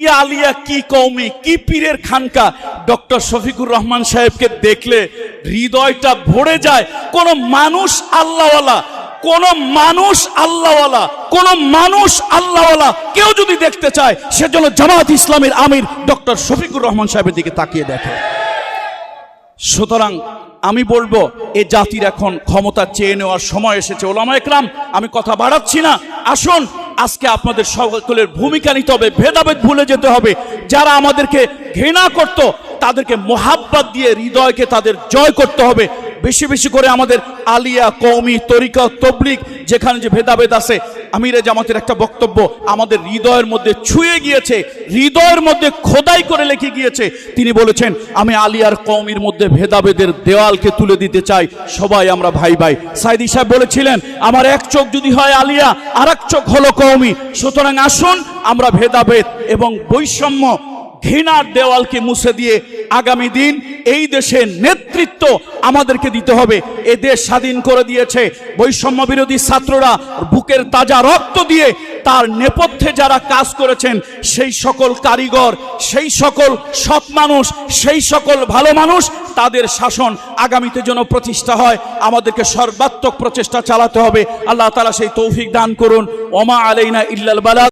আলিয়া কি কৌমি কি পীরের খানকা? ডক্টর শফিকুর রহমান সাহেবকে দেখলে হৃদয়টা ভরে যায়। কোন মানুষ আল্লাহওয়ালা, কোন মানুষ আল্লাহওয়ালা, কোন মানুষ আল্লাহওয়ালা কেউ যদি দেখতে চায় সেজন্য জামাত ইসলামের আমির ডক্টর শফিকুর রহমান সাহেবের দিকে তাকিয়ে দেখে। সুতরাং আমি বলব, এ জাতির এখন ক্ষমতা চেয়ে নেওয়ার সময় এসেছে ওলামা একরাম। আমি কথা বাড়াচ্ছি না। আসুন আজকে আপনাদের সকলের ভূমিকা নিতে হবে, ভেদাভেদ ভুলে যেতে হবে। যারা আমাদেরকে ঘৃণা করত, তাদেরকে মোহাব্বাত দিয়ে হৃদয়কে তাদের জয় করতে হবে। বেশি বেশি করে আমাদের আলিয়া কৌমি তরিকা তবলিক যেখানে যে ভেদাভেদ আছে, আমিরে জামাতের একটা বক্তব্য আমাদের হৃদয়ের মধ্যে ছুঁয়ে গিয়েছে, হৃদয়ের মধ্যে খোদাই করে লেখে গিয়েছে। তিনি বলেছেন, আমি আলিয়ার কৌমির মধ্যে ভেদাভেদের দেওয়ালকে তুলে দিতে চাই, সবাই আমরা ভাই ভাই। সাইদি সাহেব বলেছিলেন, আমার এক চোখ যদি হয় আলিয়া আর এক চোখ হলো কৌমি সুতরাং আসুন, আমরা ভেদাভেদ এবং বৈষম্য ঘৃণার দেওয়ালকে মুছে দিয়ে আগামী দিন এই দেশের নেতৃত্ব আমাদেরকে দিতে হবে। এ দেশ স্বাধীন করে দিয়েছে। বৈষম্য বিরোধী ছাত্ররা বুকের তাজা রক্ত দিয়ে তার নেপথ্যে যারা কাজ করেছেন, সেই সকল কারিগর, সেই সকল সৎ মানুষ, সেই সকল ভালো মানুষ, তাদের শাসন আগামীতে যেন প্রতিষ্ঠা হয়। আমাদেরকে সর্বাত্মক প্রচেষ্টা চালাতে হবে। আল্লাহ তালা সেই তৌফিক দান করুন। ওমা আলাইনা ইল্লাল বালা।